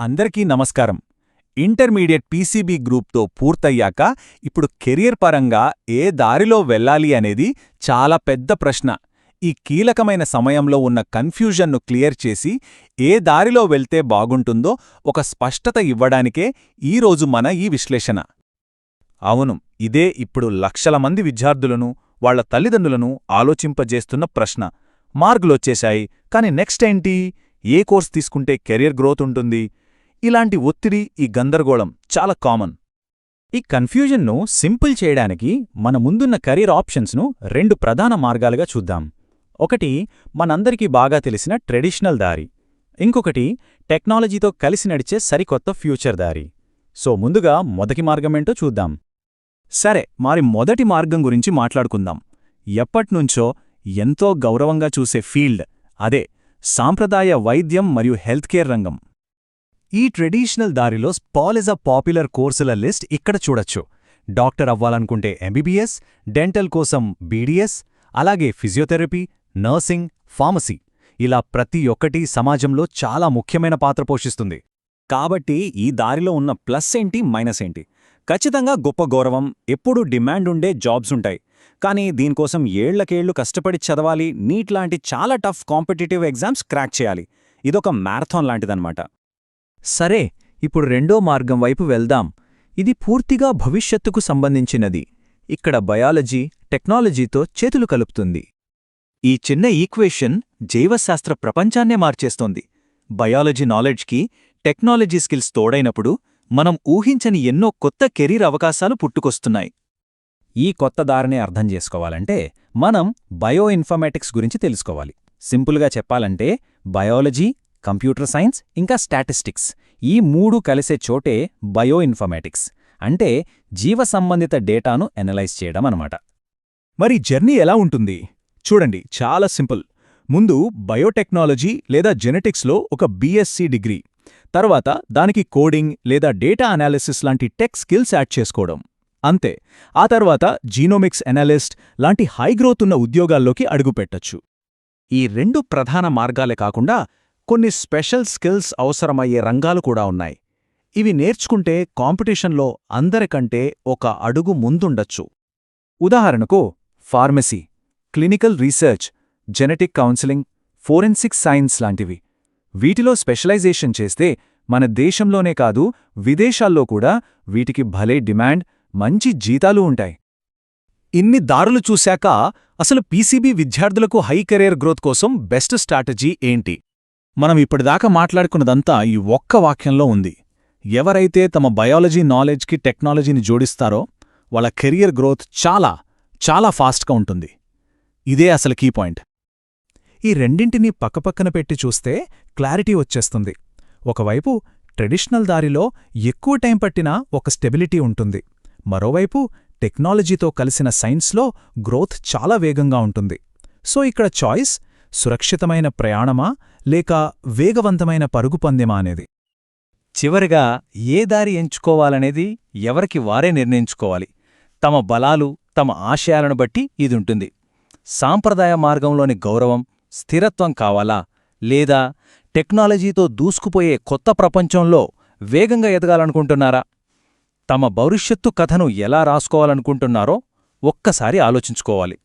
అందరికీ నమస్కారం. Intermediate PCB గ్రూప్తో పూర్తయ్యాక ఇప్పుడు కెరియర్ పరంగా ఏ దారిలో వెళ్ళాలి అనేది చాలా పెద్ద ప్రశ్న. ఈ కీలకమైన సమయంలో ఉన్న కన్ఫ్యూజన్ను క్లియర్ చేసి ఏ దారిలో వెళ్తే బాగుంటుందో ఒక స్పష్టత ఇవ్వడానికే ఈరోజు మన ఈ విశ్లేషణ. అవును ఇదే ఇప్పుడు లక్షల మంది విద్యార్థులను వాళ్ళ తల్లిదండ్రులను ఆలోచింపజేస్తున్న ప్రశ్న. మార్కులొచ్చేశాయి కాని నెక్స్ట్ ఏంటి? ఏ కోర్స్ తీసుకుంటే కెరియర్ గ్రోత్ ఉంటుంది? ఇలాంటి ఒత్తిడి ఈ గందరగోళం చాలా కామన్. ఈ కన్ఫ్యూజన్ను సింపుల్ చేయడానికి మన ముందున్న కెరీర్ ఆప్షన్స్ను రెండు ప్రధాన మార్గాలుగా చూద్దాం. ఒకటి మనందరికీ బాగా తెలిసిన ట్రెడిషనల్ దారి. ఇంకొకటి టెక్నాలజీతో కలిసి నడిచే సరికొత్త ఫ్యూచర్ దారి. సో ముందుగా మొదటి మార్గమేంటో చూద్దాం. సరే మరి మొదటి మార్గం గురించి మాట్లాడుకుందాం. ఎప్పట్నుంచో ఎంతో గౌరవంగా చూసే ఫీల్డ్ అదే సాంప్రదాయ వైద్యం మరియు హెల్త్ కేర్ రంగం. ఈ ట్రెడిషనల్ దారిలో స్పాల్ ఇస్ అ పాపులర్ కోర్సుల లిస్ట్ ఇక్కడ చూడొచ్చు. డాక్టర్ అవ్వాలనుకుంటే ఎంబీబీఎస్ డెంటల్ కోసం బీడీఎస్ అలాగే ఫిజియోథెరపీ నర్సింగ్ ఫార్మసీ. ఇలా ప్రతి ఒక్కటి సమాజంలో చాలా ముఖ్యమైన పాత్ర పోషిస్తుంది. కాబట్టి ఈ దారిలో ఉన్న ప్లస్ ఏంటి మైనస్ ఏంటి? ఖచ్చితంగా గొప్ప గౌరవం ఎప్పుడూ డిమాండ్ ఉండే జాబ్స్ ఉంటాయి. కానీ దీనికోసం ఏళ్ళకేళ్ళు కష్టపడి చదవాలి నీట్ లాంటి చాలా టఫ్ కాంపిటేటివ్ ఎగ్జామ్స్ క్రాక్ చేయాలి. ఇదొక మ్యారథాన్ లాంటిదన్నమాట. సరే ఇప్పుడు రెండో మార్గం వైపు వెళ్దాం. ఇది పూర్తిగా భవిష్యత్తుకు సంబంధించినది. ఇక్కడ బయాలజీ టెక్నాలజీతో చేతులు కలుపుతుంది. ఈ చిన్న ఈక్వేషన్ జైవశాస్త్ర ప్రపంచాన్నే మార్చేస్తోంది. బయాలజీ నాలెడ్జ్కి టెక్నాలజీ స్కిల్స్ తోడైనప్పుడు మనం ఊహించని ఎన్నో కొత్త కెరీర్ అవకాశాలు పుట్టుకొస్తున్నాయి. ఈ కొత్త దారిని అర్థం చేసుకోవాలంటే మనం బయో ఇన్ఫర్మేటిక్స్ గురించి తెలుసుకోవాలి. సింపుల్గా చెప్పాలంటే బయాలజీ కంప్యూటర్ సైన్స్ ఇంకా స్టాటిస్టిక్స్. ఈ మూడు కలిసే చోటే బయో ఇన్ఫర్మేటిక్స్ అంటే జీవ సంబంధిత డేటాను ఎనలైజ్ చేయడం అనమాట మరి జర్నీ ఎలా ఉంటుంది? చూడండి చాలా సింపుల్. ముందు బయోటెక్నాలజీ లేదా జెనెటిక్స్లో ఒక బీఎస్సీ డిగ్రీ. తర్వాత దానికి కోడింగ్ లేదా డేటా అనాలిసిస్ లాంటి టెక్ స్కిల్స్ యాడ్ చేసుకోవడం. అంతే. ఆ తర్వాత జీనోమిక్స్ ఎనాలిస్ట్ లాంటి హైగ్రోత్ ఉన్న ఉద్యోగాల్లోకి అడుగుపెట్టొచ్చు. ఈ రెండు ప్రధాన మార్గాలే కాకుండా కొన్ని స్పెషల్ స్కిల్స్ అవసరమయ్యే రంగాలు కూడా ఉన్నాయి. ఇవి నేర్చుకుంటే కాంపిటీషన్లో అందరికంటే ఒక అడుగు ముందుండొచ్చు. ఉదాహరణకు pharmacy clinical research genetic counselling forensic science లాంటివి. వీటిలో స్పెషలైజేషన్ చేస్తే మన దేశంలోనే కాదు విదేశాల్లో కూడా వీటికి భలే డిమాండ్ మంచి జీతాలు ఉంటాయి. ఇన్ని దారులు చూశాక అసలు పీసీబీ విద్యార్థులకు హై కెరీర్ గ్రోత్ కోసం బెస్ట్ స్ట్రాటజీ ఏంటి? మనం ఇప్పటిదాకా మాట్లాడుకున్నదంతా ఈ ఒక్క వాక్యంలో ఉంది. ఎవరైతే తమ బయాలజీ నాలెడ్జ్కి టెక్నాలజీని జోడిస్తారో వాళ్ళ కెరియర్ గ్రోత్ చాలా చాలా ఫాస్ట్గా ఉంటుంది. ఇదే అసలు కీ పాయింట్. ఈ రెండింటినీ పక్కపక్కన పెట్టి చూస్తే క్లారిటీ వచ్చేస్తుంది. ఒకవైపు ట్రెడిషనల్ దారిలో ఎక్కువ టైం పట్టినా ఒక స్టెబిలిటీ ఉంటుంది. మరోవైపు టెక్నాలజీతో కలిసిన సైన్స్లో గ్రోత్ చాలా వేగంగా ఉంటుంది. సో ఇక్కడ చాయిస్ సురక్షితమైన ప్రయాణమా లేక వేగవంతమైన పరుగు పందెమా అనేది? చివరిగా ఏ దారి ఎంచుకోవాలనేది ఎవరికి వారే నిర్ణయించుకోవాలి. తమ బలాలు తమ ఆశయాలను బట్టి ఇదుంటుంది. సాంప్రదాయ మార్గంలోని గౌరవం స్థిరత్వం కావాలా? లేదా టెక్నాలజీతో దూసుకుపోయే కొత్త ప్రపంచంలో వేగంగా ఎదగాలనుకుంటున్నారా? తమ భవిష్యత్తు కథను ఎలా రాసుకోవాలనుకుంటున్నారో ఒక్కసారి ఆలోచించుకోవాలి.